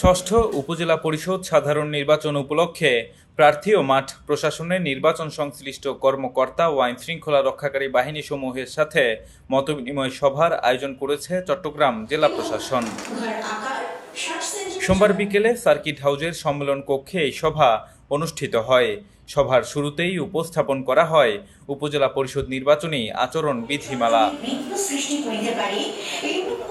ষষ্ঠ উপজেলা পরিষদ সাধারণ নির্বাচন উপলক্ষে প্রার্থী ও মাঠ প্রশাসনের নির্বাচন সংশ্লিষ্ট কর্মকর্তা ও আইন শৃঙ্খলা রক্ষাকারী বাহিনী সমূহের সাথে মতবিনিময় সভার আয়োজন করেছে চট্টগ্রাম জেলা প্রশাসন। সোমবার বিকেলে সার্কিট হাউজের সম্মেলন কক্ষে এই সভা অনুষ্ঠিত হয়। সভার শুরুতেই উপস্থাপন করা হয়। উপজেলা পরিষদ নির্বাচনী আচরণ বিধিমালা।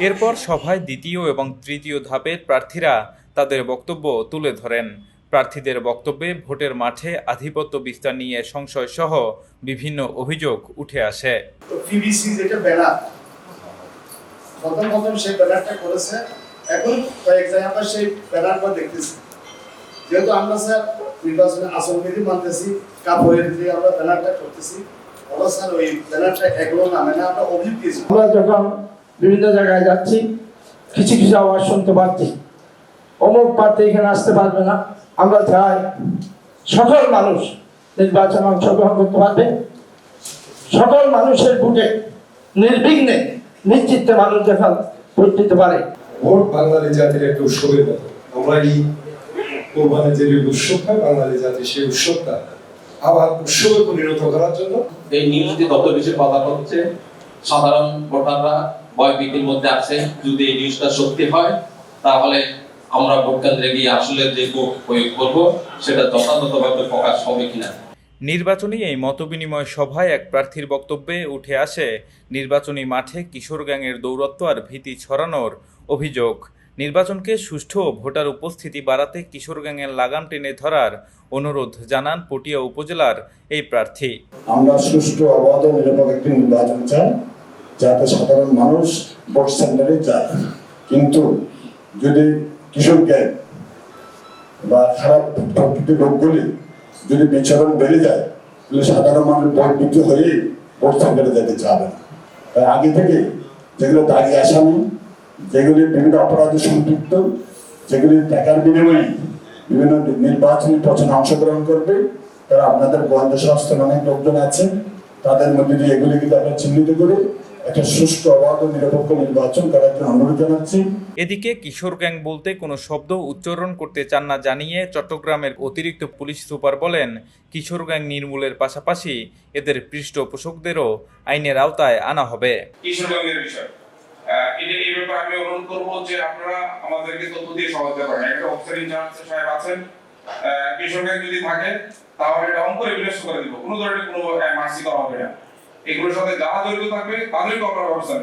এরপর সভায় দ্বিতীয় এবং তৃতীয় ধাপের প্রার্থীরা তাদের বক্তব্য তুলে ধরেন। প্রার্থীদের বক্তব্যে ভোটের মাঠে আধিপত্য বিস্তার নিয়ে সংশয় সহ বিভিন্ন অভিযোগ উঠে আসে। এখন কয়েক জায়গায় আমরা সেই দেখতেছি। যেহেতু আমরা স্যার নির্বাচনের আসন বিধি মানতেছি কাপড়ের দিয়ে আমরা ব্যানারটা করতেছি। স্যার ওই ব্যানারটা এগুলো নামে না আমরা অভিযোগ দিয়েছি। আমরা যখন বিভিন্ন জায়গায় যাচ্ছি কিছু কিছু আওয়াজ শুনতে পাচ্ছি। অমুক প্রার্থী এখানে আসতে পারবে না। আমরা চাই সকল মানুষ নির্বাচনে অংশগ্রহণ করতে পারবে। সকল মানুষের ভোটে নির্বিঘ্নে নিশ্চিত্তে মানুষ যখন ভোট দিতে পারে। ভোট বাঙালি জাতির একটা উৎসবের মতো। আমরা এই কোরবানি যে উৎসব হয় বাঙালি জাতির সেই উৎসবটা আবার উৎসবে পরিণত করার জন্য এই নিউজটি তত বেশি হচ্ছে সাধারণ ভোটাররা ভয় ভীতির মধ্যে আছে। যদি এই নিউজটা সত্যি হয় তাহলে আমরা ভোট কেন্দ্রে গিয়ে আসলে যে প্রয়োগ করব সেটা যথাযথভাবে প্রকাশ হবে কিনা। নির্বাচনী এই মতবিনিময় সভায় এক প্রার্থীর বক্তব্যে উঠে আসে নির্বাচনী মাঠে কিশোর গ্যাংয়ের দৌরত্ব আর ভীতি ছড়ানোর অভিযোগ। নির্বাচনকে সুষ্ঠু ভোটার উপস্থিতি বাড়াতে কিশোর গ্যাংয়ের লাগাম টেনে ধরার অনুরোধ জানান পটিয়া উপজেলার এই প্রার্থী। আমরা সুষ্ঠু, অবাধ নিরপেক্ষ একটি নির্বাচন চাই, যাতে সাধারণ মানুষ ভোট সেন্টারে যায়। কিন্তু যদি কিশোর গ্যাং বা খারাপ প্রকৃতির লোকগুলি যদি বিচরণ বেড়ে যায়, তাহলে সাধারণ মানুষ ভোট দিতে হয়েই ভোট সেন্টারে যেতে চাবে তাই আগে থেকে যেগুলো দাঁড়িয়ে আসামি যেগুলি বিভিন্ন অপরাধে সম্পৃক্ত যেগুলি টাকার বিনিময়ে বিভিন্ন নির্বাচনী প্রচারে অংশগ্রহণ করবে তারা আপনাদের গোয়েন্দা সংস্থার অনেক লোকজন আছেন তাদের মধ্যে দিয়ে এগুলি কিন্তু আমরা চিহ্নিত করে একটা সুষ্ঠু অবাধ ও নিরপেক্ষ নির্বাচন করার জন্য অনুরোধ জানাচ্ছি। এদিকে কিশোর গ্যাং বলতে কোনো শব্দ উচ্চারণ করতে চান না জানিয়ে চট্টগ্রামের অতিরিক্ত পুলিশ সুপার বলেন কিশোর গ্যাং নির্মূলের পাশাপাশি এদের পৃষ্ঠপোষকদেরও আইনের আওতায় আনা হবে। কিশোরগঞ্জের বিষয়। আহ, ব্যাপারে আমি অনুরোধ করব যে আপনারা আমাদেরকে তথ্য দিয়ে সহায়তা করেন। একটা অফিসার ইনচার্জ সাহেব আছেন। কিশোরগঞ্জ যদি থাকে, তাহলে এটা অঙ্ক রেগুলেশন করে দিব। কোনো ধরনের কোনো মার্সি করা হবে না। এগুলোর সাথে যারা জড়িত থাকবে, তাদেরকে ব্যবস্থা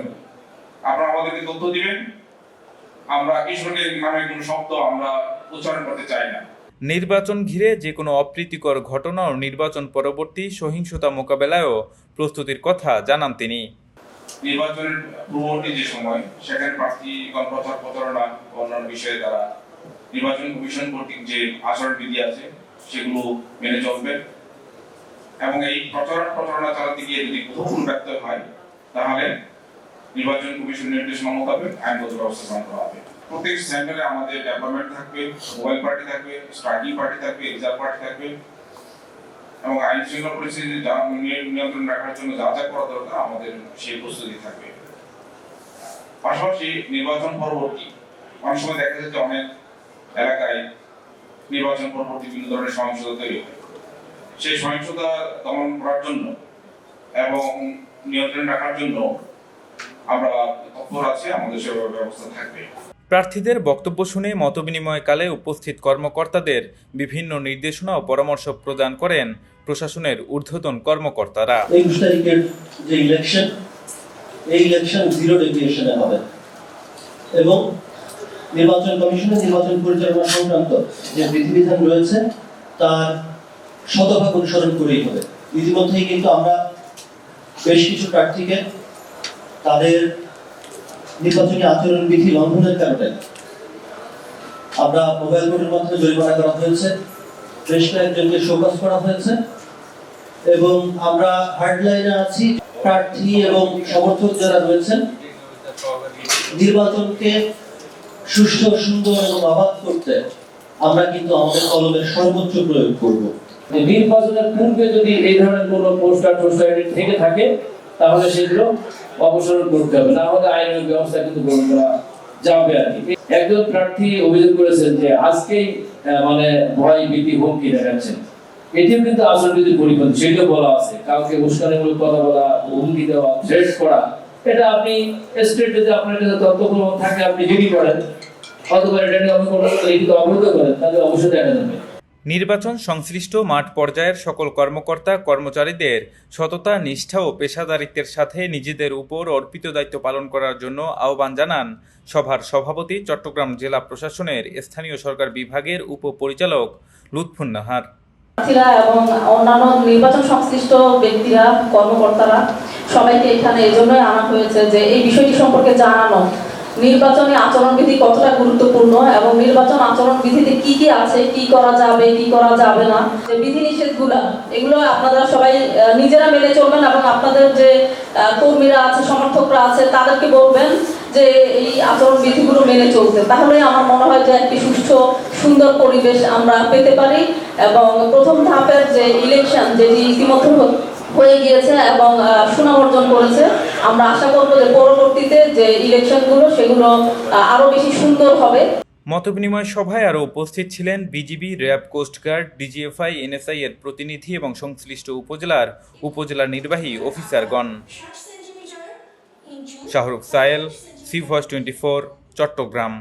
আপনারা আমাদেরকে তথ্য দিবেন। আমরা কিশোরগঞ্জ নামে কোনো শব্দ আমরা উচ্চারণ করতে চাই না। নির্বাচন ঘিরে যে কোনো অপ্রীতিকর ঘটনা ও নির্বাচন পরবর্তী সহিংসতা মোকাবেলায়ও প্রস্তুতির কথা জানান তিনি। নির্বাচনের পূর্ববর্তী যে সময়, সেখানে প্রার্থীগণ প্রচার প্রচারণা অন্যান্য বিষয়ে তারা নির্বাচন কমিশন কর্তৃক যে আচরণ বিধি আছে, সেগুলো মেনে চলবেন এবং এই প্রচারণা প্রচারণা চালাতে গিয়ে যদি কোথাও কোনো ব্যত্যয় হয়, তাহলে নির্বাচন কমিশন নির্দেশনা মোতাবেক আইনগত ব্যবস্থা গ্রহণ করা হবে। প্রত্যেক সেন্টারে আমাদের ডেভেলপমেন্ট থাকবে মোবাইল পার্টি থাকবে স্ট্রাইকিং পার্টি থাকবে রিজার্ভ পার্টি থাকবে এবং আইন শৃঙ্খলা পরিস্থিতি নিয়ন্ত্রণ রাখার জন্য যা যা করা দরকার, আমাদের সেই প্রস্তুতি থাকবে। পাশাপাশি নির্বাচন পরবর্তী। অনেক সময় দেখা যায় যে অনেক এলাকায় নির্বাচন পরবর্তী বিভিন্ন ধরনের সহিংসতা তৈরি হয়। সেই সহিংসতা দমন করার জন্য এবং নিয়ন্ত্রণ রাখার জন্য আমরা তৎপর আছি, আমাদের সেভাবে ব্যবস্থা থাকবে। প্রার্থীদের বক্তব্য শুনে মতবিনিময়কালে উপস্থিত কর্মকর্তাদের বিভিন্ন নির্দেশনা ও পরামর্শ প্রদান করেন প্রশাসনের ঊর্ধ্বতন কর্মকর্তারা। একুশ তারিখের যে ইলেকশন এই ইলেকশন জিরো ডেভিয়েশনে হবে। এবং নির্বাচন নির্বাচন পরিচালনা সংক্রান্ত যে বিধিবিধান রয়েছে, তার শতভাগ অনুসরণ করেই হবে। ইতিমধ্যেই কিন্তু আমরা বেশ কিছু প্রার্থীকে তাদের নির্বাচনী আচরণ বিধি লঙ্ঘনের কারণে। আমরা মোবাইল কোর্টের মাধ্যমে জরিমানা করা হয়েছে। বেশ কয়েকজনকে করা হয়েছে। এবং আমরা হার্ডলাইনে আছি। প্রার্থী এবং সমর্থক যারা রয়েছেন, নির্বাচনকে সুষ্ঠু, সুন্দর এবং অবাধ করতে আমরা কিন্তু আমাদের কলমের সর্বোচ্চ প্রয়োগ করব। নির্বাচনের পূর্বে যদি এই ধরনের কোনো পোস্টার টোস্টার থেকে থাকে তাহলে সেগুলো অপসারণ করতে হবে। না হলে আইনের ব্যবস্থা কিন্তু গ্রহণ করা যাবে আর কি। একজন প্রার্থী অভিযোগ করেছেন যে আজকেই মানে ভয়, ভীতি, হুমকি দেখাচ্ছেন। এটিও কিন্তু আচরণবিধির পরিপন্থী সেটাও বলা আছে। কাউকে উস্কানিমূলক কথা বলা, হুমকি দেওয়া করা, এটা আপনি স্টেট যদি আপনার কাছে থাকে, আপনি করেন অথবা এটা নিয়ে অবহিত করেন, তাহলে অবশ্যই দেখা যাবে। নির্বাচন সংশ্লিষ্ট মাঠ পর্যায়ের সকল কর্মকর্তা, কর্মচারীদের সততা, নিষ্ঠা ও পেশাদারিত্বের সাথে নিজেদের উপর অর্পিত দায়িত্ব পালন করার জন্য আহ্বান জানান সভার সভাপতি, চট্টগ্রাম জেলা প্রশাসনের স্থানীয় সরকার বিভাগের উপপরিচালক লুৎফুন নাহার। এবং অন্যান্য নির্বাচন সংশ্লিষ্ট ব্যক্তিরা, কর্মকর্তারা সবাইকে এখানে এই জন্যই আনা হয়েছে যে এই বিষয়টি সম্পর্কে জানানো নির্বাচনী আচরণবিধি কতটা গুরুত্বপূর্ণ এবং নির্বাচন আচরণবিধিতে কি কি আছে, কি করা যাবে, কি করা যাবে না, যে বিধিনিষেধগুলো, এগুলো আপনারা সবাই নিজেরা মেনে চলবেন এবং আপনাদের যে কর্মীরা আছে, সমর্থকরা আছে, তাদেরকে বলবেন যে এই আচরণ বিধিগুলো মেনে চলতে। তাহলে আমার মনে হয় যে একটি সুষ্ঠু, সুন্দর পরিবেশ আমরা পেতে পারি এবং প্রথম ধাপের যে ইলেকশন যেটি ইতিমধ্যে হয়ে গিয়েছে এবং সুনাম অর্জন করেছে আমরা আশা করব যে পরবর্তীতে যে ইলেকশনগুলো, সেগুলো আরও আরও বেশি সুন্দর হবে। মতবিনিময় সভায় আরও উপস্থিত ছিলেন BGB, RAB coast guard DGFI, NSI এর প্রতিনিধি এবং সংশ্লিষ্ট উপজেলার উপজেলা নির্বাহী অফিসারগণ। Shahrukh Sayel C voice twenty Chattogram.